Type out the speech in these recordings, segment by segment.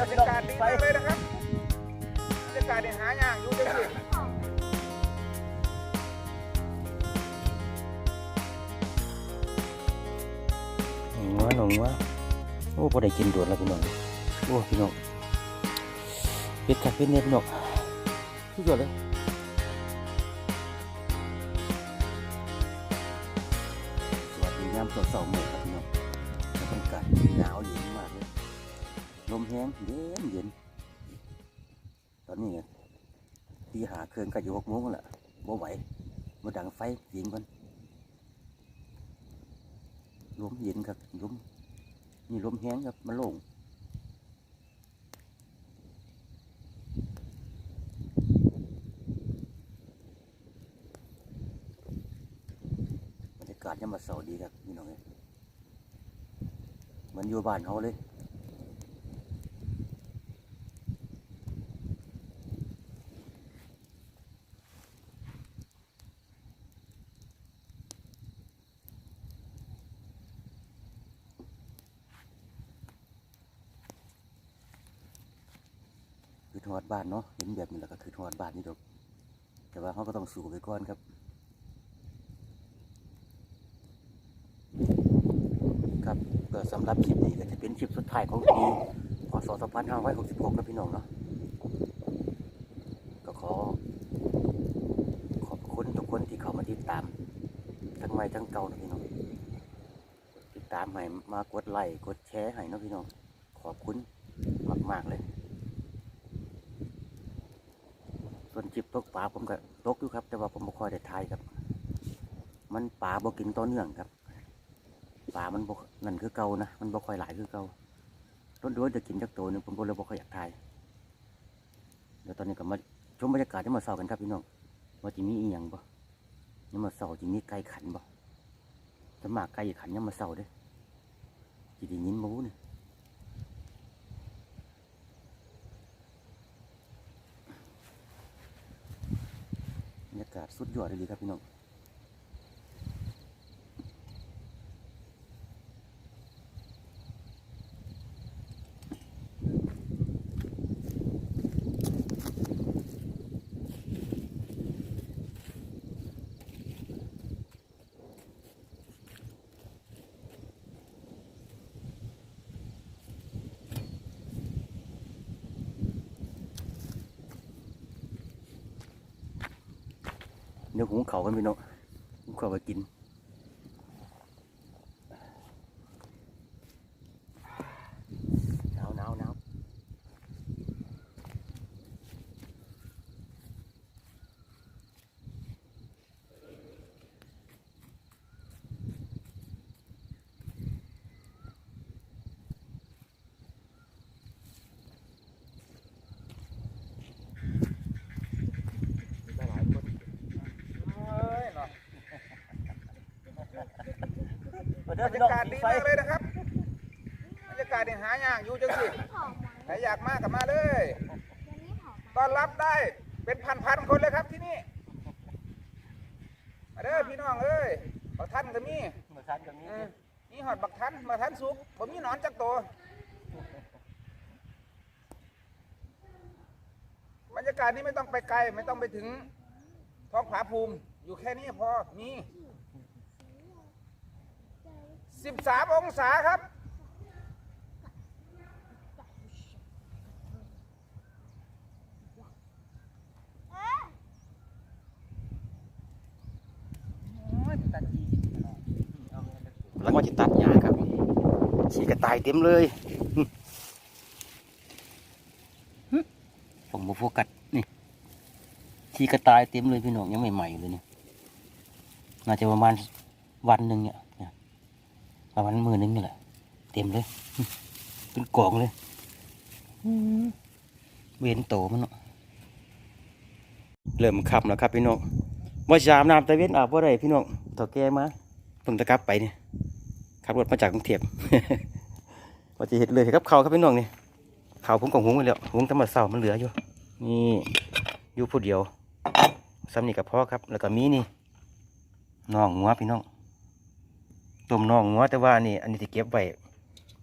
บรรยากาศดีมากเลยนะครับบรรยากาศเนี่ยหายากอยู่จังสิหนูว่าหนูว่าโอ้พอได้กินโดดแล้วพี่น้องโอ้พี่น้องเป็ดกัดเป็ดเนี่ยพี่น้องสุดยอดเลยสวัสดีงามสดเสาร์เมื่อครับพี่น้องบรรยากาศหนาวเย็น ลมแห้งเย็นเย็นตอนนี้ตีหาเครื่องก็อยู่หกโมงแล้วบ่ไหวมาดังไฟยิงกันลมเย็นครับลมนี่ลมแห้งครับมันโล่งบรรยากาศยังมาเสาดีครับพี่น้องเอ้ยเหมือนอยู่บ้านเขาเลย บ้านเนาะเห็นแบบนี้แล้วก็คือทอดบ้านนี่ดอกแต่ว่าเขาก็ต้องสู้ไปก่อนครับครับก็สำหรับคลิปนี้ก็จะเป็นคลิปสุดท้ายของปีพศ2566นะพี่น้องเนาะก็ขอ ขอบคุณทุกคนที่เข้ามาติดตาม ทั้งใหม่ทั้งเก่านะพี่น้องติดตามให้มากดไลค์กดแชร์ให้นะพี่น้อง ขอบคุณมาก ๆ เลย ส่วนจิบตกปลาผมก็ตกอยู่ครับ แต่ว่าผมไม่ค่อยได้ทายครับ มันปลาบ่กินต่อเนื่องครับปลามันบกนั่นคือเก่านะมันบ่ค่อยหลายคือเก่าต้นด้วยจะกินจักตัวหนึงผมก็เลยบ่ค่อยอยากทายเดี๋ยวตอนนี้ก็มาชมบรรยากาศที่มาเศร้ากันครับพี่น้องว่าจะมีอีหยังบ่ยังมาเศร้าจะมีไก่ขันบ่จะมาไก่ขันยังมาเศร้าเด้จะได้ยินหมูนี่ยาศสุดยอดเลยครับพี่น้อง เดี๋ยวหุงเขากันพี่น้องหุงเขาไปกินาวหนาวหนาวได้หลายคน เอ้ยเนาะ บรบรรยากาศดีมากเลยนะครับบรรยากาศเนี่ยหายากอยู่จังสิใครอยากมากับมาเลยต้อนรับได้เป็นพันๆคนเลยครับที่นี่มาเด้อพี่น้องเอ้ยบักท่านก็มีมาทานกันนี้เออนี่หอดบักทันบักทันสุกบ่มีหนอนจักตัวบรรยากาศนี้ไม่ต้องไปไกล ไม่ต้องไปถึงท้องผาภูมิ อยู่แค่นี้พอมี 13 องศาครับแล้วก็จะตัดหญ้าครับฉีกระต่ายเต็มเลยผมมาโฟกัสนี่ฉีกระต่ายเต็มเลยพี่น้องยังใหม่ๆเลยนี่น่าจะประมาณวันหนึ่งเนี่ยเนี่ย ประมาณมือหนึงนี่แหละเต็มเลย เป็นกล่องเลยเวนโตมันเนาะเริ่มขับแล้วครับพี่น้องว่าชามน้ำตะเวนอาบว่าไรพี่น้องต่อแกมาเพิ่งจะกลับไปเนี่ยขับรถมาจากกรุงเทพว่าจะเห็นเลยครับเขาครับพี่น้องนี่เขาผมกับหุงไปแล้วหุงแตำมเสามันเหลืออยู่นี่อยู่ผู้เดียวซ้ำนี่กับพ่อครับ แล้วก็มีนี่น่องงัวพี่น้อง ต้มน่องงัวแต่ว่านี่อันนี้ที่เก็บไว้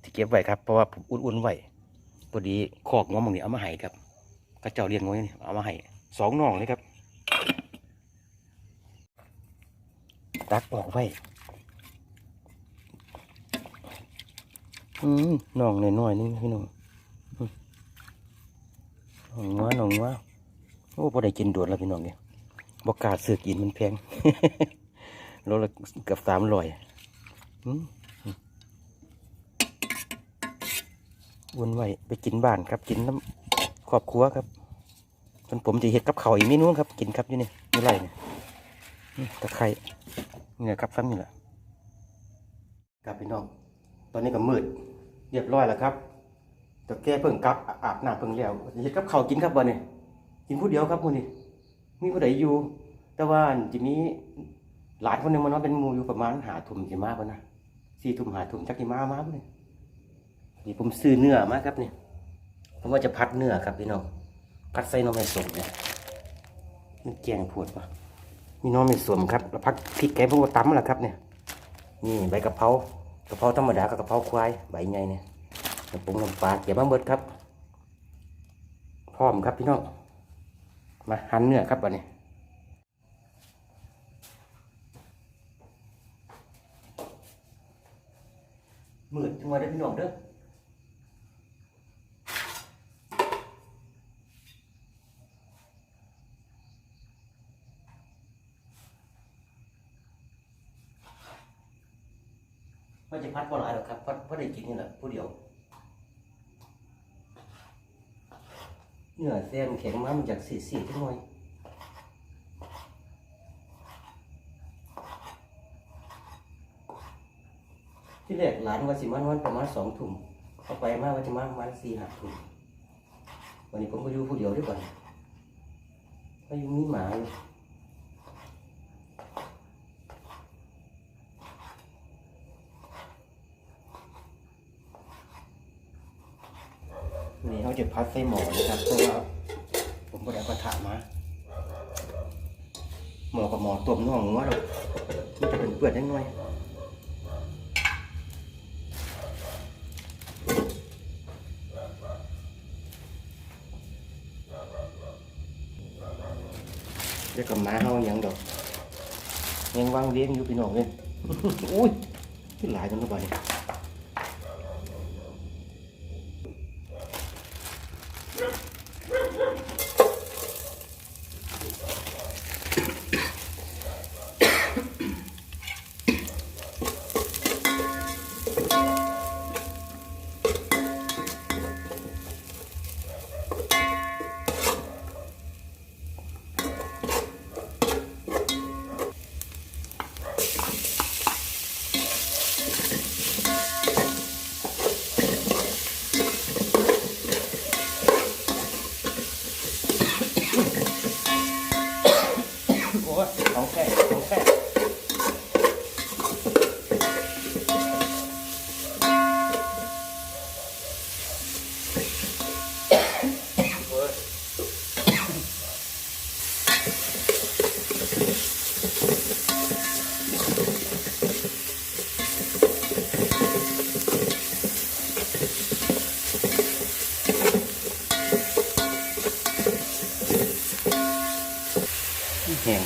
ที่เก็บไว้ครับเพราะว่าผมอุ่นๆไว้พอดีคอกง้อมงนี่เอามาให้ครับก็เจ้าเลี้ยงไว้นี่เอามาให้สองน่องเลยครับ ตักออกไว้อืมน่องน้อยๆนี่พี่น้องอืมน่องงัวน่องงัวโอ้พอได้กินโดดแล้วพี่น้องเนี่ยบอกกล้าเสือกินมันแพงโลละเกือบสามร้อย วนไว้ไปกินบ้านครับ กินน้ำครอบครัวครับจนผมจะเห็ดกับเขาอีกเมนูครับ กินครับอยู่นี่นี่ไรเนี่ยตะไคร้นี่แหละครับซ้ำนี่แหละครับพี่น้อง ตอนนี้ก็มืด เรียบร้อยแล้วครับต่แก้เพิ่งกลับอาบน้ำเพิ่งแล้วเห็ดกับเขากินครับวันนี้กินผู้เดียวครับมื้อนี้มีผู้ใดอยู่ แต่ว่าจะมีหลานคนหนึ่งมันอนเป็นมูอยู่ประมาณหาทุ่มสิมาปะนะ สี่ทุ่มหาทุ่มจักสิมามาปะเนี่ยนี่ผมซื้อเนื้อมาครับเนี่ยผมว่าจะพัดเนื้อครับพี่น้องพัดใส่หน้องไม่สมเนี่ยมันแกงปวดปะมีน้องไม่สมครับแล้วพักพริกแกงพวกตำแหละครับเนี่ยนี่ใบกะเพรากะเพราธรรมดากับกะเพราควายใบใหญ่เนี่ยน้ำปรุงน้ำปลาเกี่ยวมาเบิดครับ พร้อมครับพี่น้องมาหั่นเนื้อครับวันนี้ หมืดจังหวะเด้พี่น้องเด้อไม่จะพัดบ่หลายหรอกครับพัดพัดได้กินนี่แหละผู้เดียวเนื้อเส้นแข็งมามันจากสีสีจังหน่อย ที่แรกหลานว่าสิมานวันประมาณสองทุ่มเอาไปมาว่าจะมาประมาณสี่ห้าทุ่มวันนี้ผมก็อยู่ผู้เดียวด้วยก่อนก็ยู่มีหมาอยู่นี่เขาจะพัดใส่หมอนะครับเพราะว่าผมก็ได้กระถามาหมอกับหมอต้มน่องงัวดอกมันจะเป็นเปื่อนนิดหน่อย เดี๋ยวกับหมาเฮาหยังดอกยัง วางเลี้ยงอยู่พี่น้องเลย อุ้ยขึ้นหลายจังเลย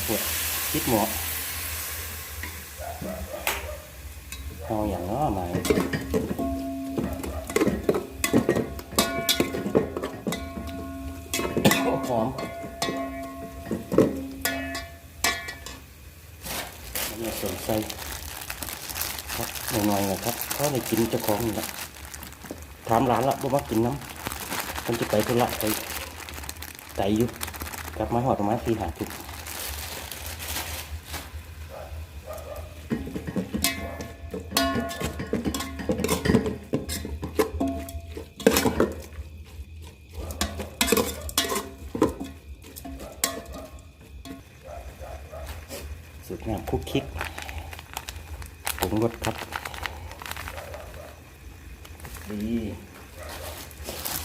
ปวดคิดหมอเอาอย่างน้อมาหอมมันจะสนใจครับหน่อยๆนะครับเขาได้กินเจ้าของนี่แหละถามร้านละบ่มากินน้ำมันจะไปธุระไปไต่อยู่กลับมาหอดประมาณสี่หาทุก สูตรงามคุกคิกผงรสครับ ดี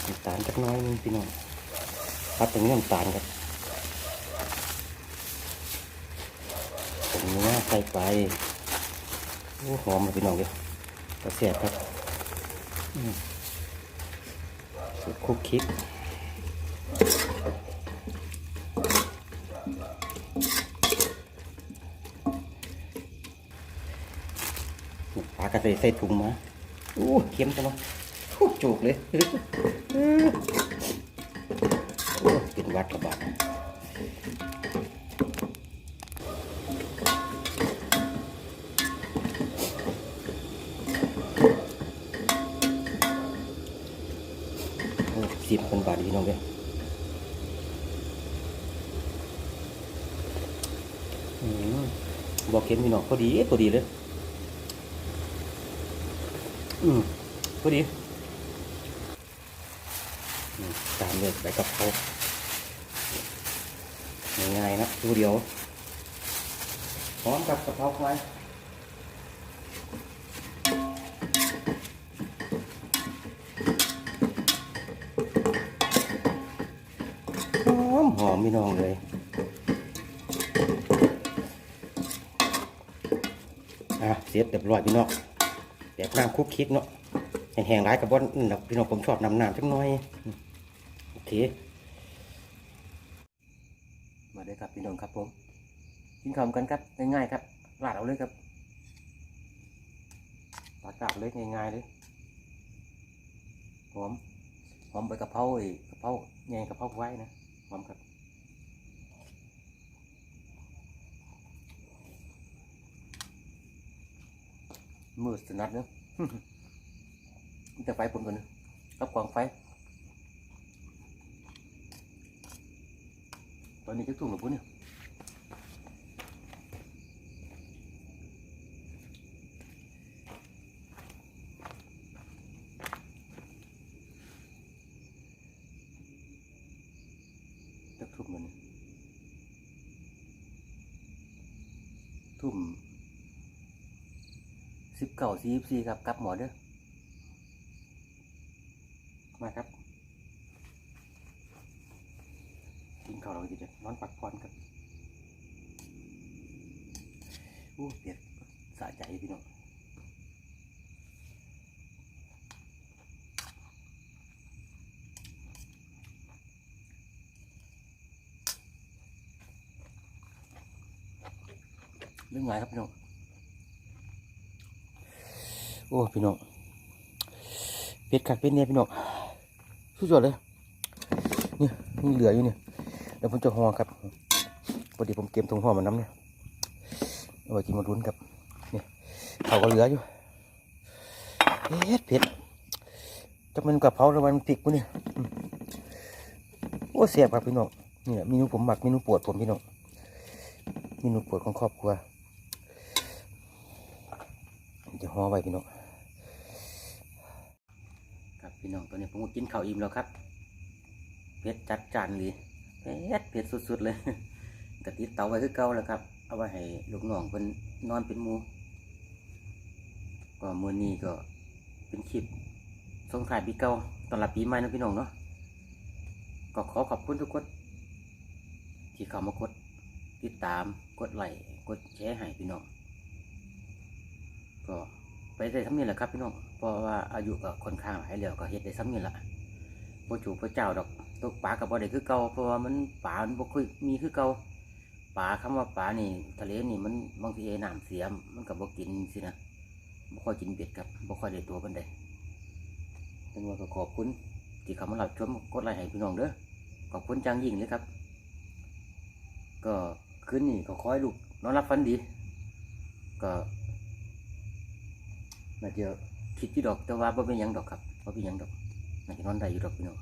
น้ำตาลจักน้อยนึงพี่น้องพัดตรงนี้น้ำตาลครับผงเนื้อใส่ไปโอ้หอมเลยพี่น้องเดียวกระเสียบครับสูตรคุกคิกากระใส่ใส่ถุงมาอู้เค็มจังวะจุกเลยโอ้เป็นวัดระบาดสิบคนบาทพี่น้องเด้บอกเค็มพี่น้องพอดีพอดีเลย อืมพอดีตามเลยใบกะเพราง่ายๆนะดูเดียวพร้อมกับกระเพราควายหอมหอมพี่น้องเลยอะเสียบเรียบร้อยพี่น้อง แบบน้ำคุกคิกเนาะแห้งๆร้ายกับบอนอืมดอกพี่น้องผมชอบน้ำน้ำจังหน่อยอืมโอเค มาเลยครับพี่น้องครับผมกินข้าวกันครับง่ายๆครับราดเอาเลยครับปลากราบเลยง่ายๆเลยหอมหอมใบกะเพราอีกกะเพราแงกะเพราไว้นะหอมครับ มืดสนัดเนาะมันจะไฟปนกันนะรับกองไฟ ตอนนี้จะทุ่มหรือปุ๊เนี่ยทุ่มกันเนี่ยทุ่ม เก้าสี่สี่ครับกลับหมอเด้อมาครับกินข้าวเราจะจะนอนพักผ่อนครับโอ้เปียกสะใจพี่น้องเรื่องไงครับพี่น้อง โอ้พี่น้องเป็ดขักเป็ดเนี่ยพี่น้องสุดยอดเลยนี่นี่เหลืออยู่เนี่ยเดี๋ยวผมจะห่อครับพอดีผมเก็บตรงห่อมันน้ำเนี่ยเอาไว้กินมารุนครับนี่เขาก็เหลืออยู่เผ็ดเผ็ดจะมันกะเพราหรือมันพริกวะเนี่ยโอ้เสียบครับพี่น้องนี่แหละเมนูผมหมักเมนูปวดผมพี่น้องเมนูปวดของครอบครัวจะห่อไว้พี่น้อง พี่น้องตอนนี้ผมก็กินข้าวอิ่มแล้วครับเผ็ดจัดจานเลยเผ็ดเผ็ดสุดๆเลยกะติดเตาไว้คือเก่าแล้วครับ เอาไว้ให้ลูกน้องเป็นนอนเป็นมูก็มือนี้ก็เป็นคลิปส่งท้ายปีเก่าตอนรับปีใหม่นะพี่น้องเนาะก็ขอขอบคุณทุกคนที่เข้ามากดติดตามกดไลค์กดแชร์ให้พี่น้องก็ไปได้ทั้งนี้แหละครับพี่น้อง เพราะว่าอายุก็ค่อนข้างหลายแล้วก็เฮ็ดได้ซ้ำนี่แหละพ่จูพ่เจ้าดอกตกปลากับบ่ได้คือเก่าเพราะว่ามันปลามันบ่ค่อยมีคือเก่าปลาคำว่าปลานี่ ทะเลนี่มันบางทีน้ำเสียมมันก็บ่กินสินะบ่ค่อยกินเบ็ดครับบ่ค่อยได้ตัวปานใดดังว่าก็ขอบคุณที่เข้ามารับชมกดไลค์ให้พี่น้องเด้อขอบคุณจังยิ่งเลยครับ ก็คืนนี้ก็ขอให้ลูกนอนรับฝันดี ก็น่าจะ คิดที่ดอกแต่ว่าบ่เป็นหยังดอกครับบ่เป็นหยังดอกน่าจะนอนได้อยู่ดอกพี่น้อง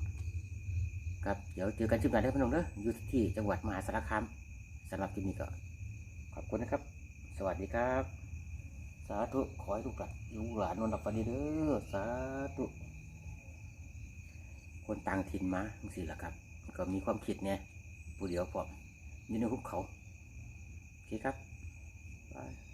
ครับเดี๋ยวเจอกันชิมกันได้อพี่น้องเด้ออยู่ที่จังหวัดมหาสารคามสำหรับคลิปนี้ก็ขอบคุณนะครับ สวัสดีครับ สาธุขอให้ลูกหลานลูกหลานนอนหลับฝันดีเด้อสาธุคนต่างถิ่นมาจังซี่ล่ะครับ ก็มีความคิดเนี่ยผู้เดียวพร้อมอยู่ในหุบเขาโอเคครับบาย